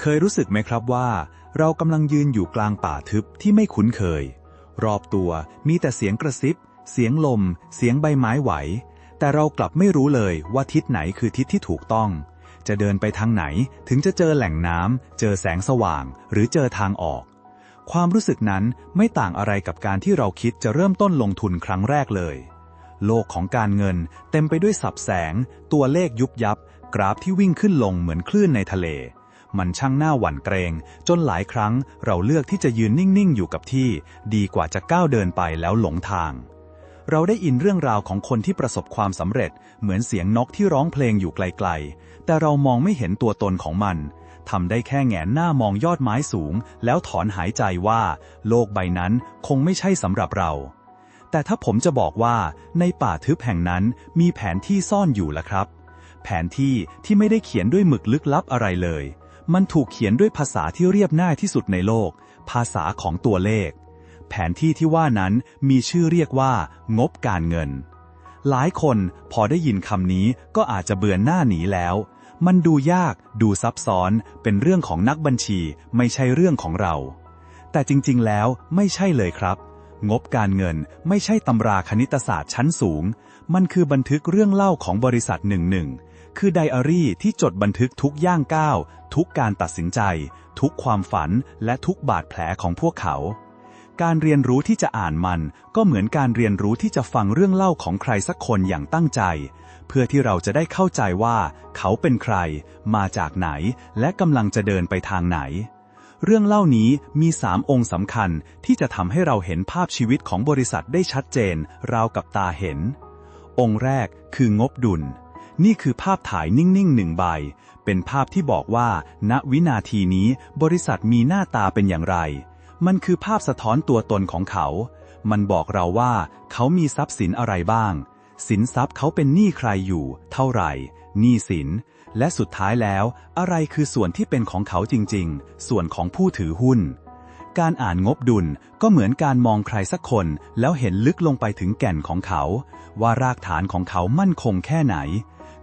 เคยรู้สึกไหมครับว่า เรากำลังยืนอยู่กลางป่าทึบที่ไม่คุ้นเคย รอบตัวมีแต่เสียงกระซิบ เสียงลม เสียงใบไม้ไหว แต่เรากลับไม่รู้เลยว่าทิศไหนคือทิศที่ถูกต้อง จะเดินไปทางไหนถึงจะเจอแหล่งน้ำเจอแสงสว่าง หรือเจอทางออก ความรู้สึกนั้นไม่ต่างอะไรกับการที่เราคิดจะเริ่มต้นลงทุนครั้งแรกเลย โลกของการเงินเต็มไปด้วยสับแสง ตัวเลขยุบยับ กราฟที่วิ่งขึ้นลงเหมือนคลื่นในทะเล มันช่างหน้าหวั่นเกรง จนหลายครั้งเราเลือกที่จะยืนนิ่ง ๆ อยู่กับที่ ดีกว่าจะก้าวเดินไปแล้วหลงทาง เราได้อินเรื่องราวของคนที่ประสบความสำเร็จ เหมือนเสียงนกที่ร้องเพลงอยู่ไกล ๆ แต่เรามองไม่เห็นตัวตนของมันทำได้แค่แงนหน้ามองยอดไม้สูง แล้วถอนหายใจว่า โลกใบนั้นคงไม่ใช่สำหรับเรา แต่ถ้าผมจะบอกว่าในป่าทึบแห่งนั้นมีแผนที่ซ่อนอยู่ละครับ แผนที่ที่ไม่ได้เขียนด้วยหมึกลึกลับอะไรเลย มันถูกเขียนด้วยภาษาที่เรียบง่ายที่สุดในโลก ภาษาของตัวเลข แผนที่ที่ว่านั้นมีชื่อเรียกว่า งบการเงิน หลายคนพอได้ยินคำนี้ก็อาจจะเบื่อหน้าหนีแล้ว มันดูยาก ดูซับซ้อน เป็นเรื่องของนักบัญชี ไม่ใช่เรื่องของเรา แต่จริงๆ แล้วไม่ใช่เลยครับงบการเงินไม่ใช่ตำราคณิตศาสตร์ชั้นสูง มันคือบันทึกเรื่องเล่าของบริษัทหนึ่งหนึ่ง คือไดอารี่ที่จดบันทึกทุกย่างก้าว ทุกการตัดสินใจ ทุกความฝันและทุกบาดแผลของพวกเขา การเรียนรู้ที่จะอ่านมันก็เหมือนการเรียนรู้ที่จะฟังเรื่องเล่าของใครสักคนอย่างตั้งใจ เพื่อที่เราจะได้เข้าใจว่า เขาเป็นใคร มาจากไหน และกำลังจะเดินไปทางไหนเรื่องเล่านี้มีสามองค์สำคัญที่จะทำให้เราเห็นภาพชีวิตของบริษัทได้ชัดเจน ราวกับตาเห็น องค์แรกคืองบดุล นี่คือภาพถ่ายนิ่งๆหนึ่งใบ เป็นภาพที่บอกว่า ณวินาทีนี้บริษัทมีหน้าตาเป็นอย่างไร มันคือภาพสะท้อนตัวตนของเขา มันบอกเราว่า เขามีทรัพย์สินอะไรบ้าง สินทรัพย์เขาเป็นหนี้ใครอยู่ เท่าไหร่หนี้สิน และสุดท้ายแล้ว อะไรคือส่วนที่เป็นของเขาจริงๆ ส่วนของผู้ถือหุ้น การอ่านงบดุลก็เหมือนการมองใครสักคน แล้วเห็นลึกลงไปถึงแก่นของเขา ว่ารากฐานของเขามั่นคงแค่ไหน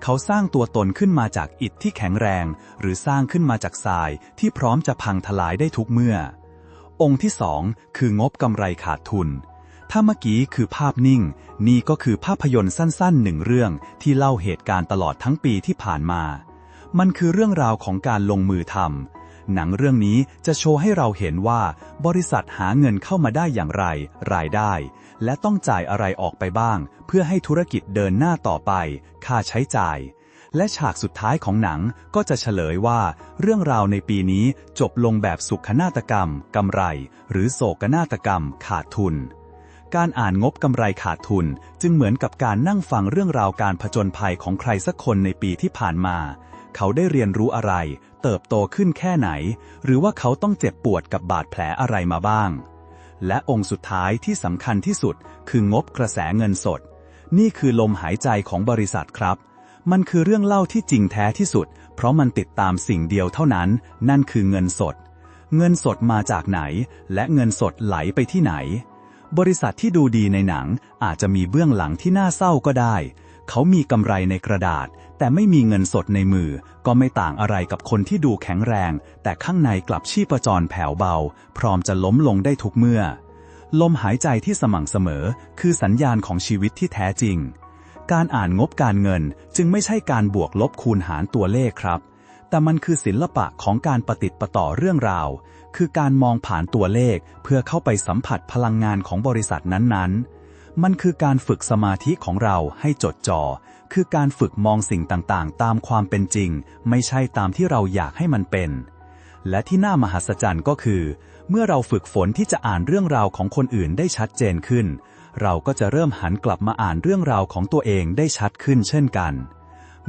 เขาสร้างตัวตนขึ้นมาจากอิฐที่แข็งแรง หรือสร้างขึ้นมาจากทรายที่พร้อมจะพังทลายได้ทุกเมื่อ องค์ที่สองคืองบกำไรขาดทุน ถ้าเมื่อกี้คือภาพนิ่ง นี่ก็คือภาพยนตร์สั้นๆหนึ่งเรื่องที่เล่าเหตุการณ์ตลอดทั้งปีที่ผ่านมา มันคือเรื่องราวของการลงมือทำ หนังเรื่องนี้จะโชว์ให้เราเห็นว่า บริษัทหาเงินเข้ามาได้อย่างไร รายได้ และต้องจ่ายอะไรออกไปบ้าง เพื่อให้ธุรกิจเดินหน้าต่อไป ค่าใช้จ่าย และฉากสุดท้ายของหนังก็จะเฉลยว่า เรื่องราวในปีนี้จบลงแบบสุขนาฏกรรมกำไร หรือโศกนาฏกรรมขาดทุนการอ่านงบกำไรขาดทุน จึงเหมือนกับการนั่งฟังเรื่องราวการผจญภัยของใครสักคนในปีที่ผ่านมา เขาได้เรียนรู้อะไร เติบโตขึ้นแค่ไหน หรือว่าเขาต้องเจ็บปวดกับบาดแผลอะไรมาบ้าง และองค์สุดท้ายที่สำคัญที่สุด คืองบกระแสเงินสด นี่คือลมหายใจของบริษัทครับ มันคือเรื่องเล่าที่จริงแท้ที่สุด เพราะมันติดตามสิ่งเดียวเท่านั้น นั่นคือเงินสด เงินสดมาจากไหน และเงินสดไหลไปที่ไหน บริษัทที่ดูดีในหนังอาจจะมีเบื้องหลังที่น่าเศร้าก็ได้ เขามีกำไรในกระดาษ แต่ไม่มีเงินสดในมือ ก็ไม่ต่างอะไรกับคนที่ดูแข็งแรง แต่ข้างในกลับชีพจรแผ่วเบา พร้อมจะล้มลงได้ทุกเมื่อ ลมหายใจที่สม่ำเสมอ คือสัญญาณของชีวิตที่แท้จริง การอ่านงบการเงินจึงไม่ใช่การบวกลบคูณหารตัวเลขครับ แต่มันคือศิลปะของการปฏิติดประต่อเรื่องราว คือการมองผ่านตัวเลขเพื่อเข้าไปสัมผัสพลังงานของบริษัทนั้นๆ มันคือการฝึกสมาธิของเราให้จดจอ่อ คือการฝึกมองสิ่งต่างๆ ตามความเป็นจริง ไม่ใช่ตามที่เราอยากให้มันเป็น และที่น่ามหัศจรรย์ก็คือ เมื่อเราฝึกฝนที่จะอ่านเรื่องราวของคนอื่นได้ชัดเจนขึ้น เราก็จะเริ่มหันกลับมาอ่านเรื่องราวของตัวเองได้ชัดขึ้นเช่นกัน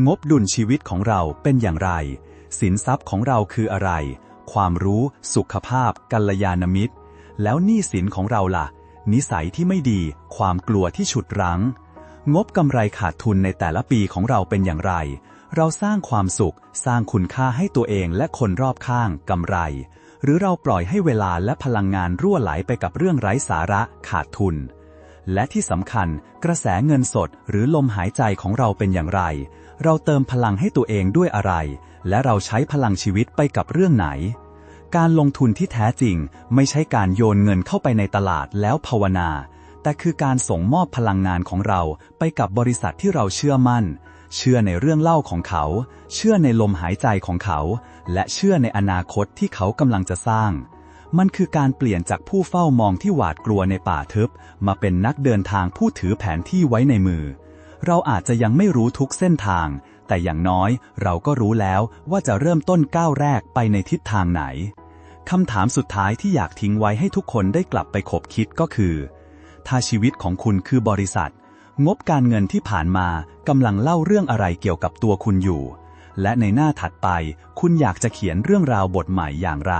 งบดุลชีวิตของเราเป็นอย่างไร สินทรัพย์ของเราคืออะไร ความรู้ สุขภาพ กัลยาณมิตร แล้วหนี้สินของเราล่ะ นิสัยที่ไม่ดี ความกลัวที่ฉุดรั้ง งบกำไรขาดทุนในแต่ละปีของเราเป็นอย่างไร เราสร้างความสุข สร้างคุณค่าให้ตัวเองและคนรอบข้างกำไร หรือเราปล่อยให้เวลาและพลังงานรั่วไหลไปกับเรื่องไร้สาระขาดทุน และที่สำคัญ กระแสเงินสดหรือลมหายใจของเราเป็นอย่างไร เราเติมพลังให้ตัวเองด้วยอะไร และเราใช้พลังชีวิตไปกับเรื่องไหน การลงทุนที่แท้จริง ไม่ใช่การโยนเงินเข้าไปในตลาดแล้วภาวนา แต่คือการส่งมอบพลังงานของเราไปกับบริษัทที่เราเชื่อมั่น เชื่อในเรื่องเล่าของเขา เชื่อในลมหายใจของเขา และเชื่อในอนาคตที่เขากำลังจะสร้าง มันคือการเปลี่ยนจากผู้เฝ้ามองที่หวาดกลัวในป่าทึบ มาเป็นนักเดินทางผู้ถือแผนที่ไว้ในมือ เราอาจจะยังไม่รู้ทุกเส้นทาง แต่อย่างน้อยเราก็รู้แล้วว่าจะเริ่มต้นก้าวแรกไปในทิศทางไหนคำถามสุดท้ายที่อยากทิ้งไว้ให้ทุกคนได้กลับไปคบคิดก็คือ ถ้าชีวิตของคุณคือบริษัท งบการเงินที่ผ่านมากำลังเล่าเรื่องอะไรเกี่ยวกับตัวคุณอยู่ และในหน้าถัดไปคุณอยากจะเขียนเรื่องราวบทใหม่อย่างไร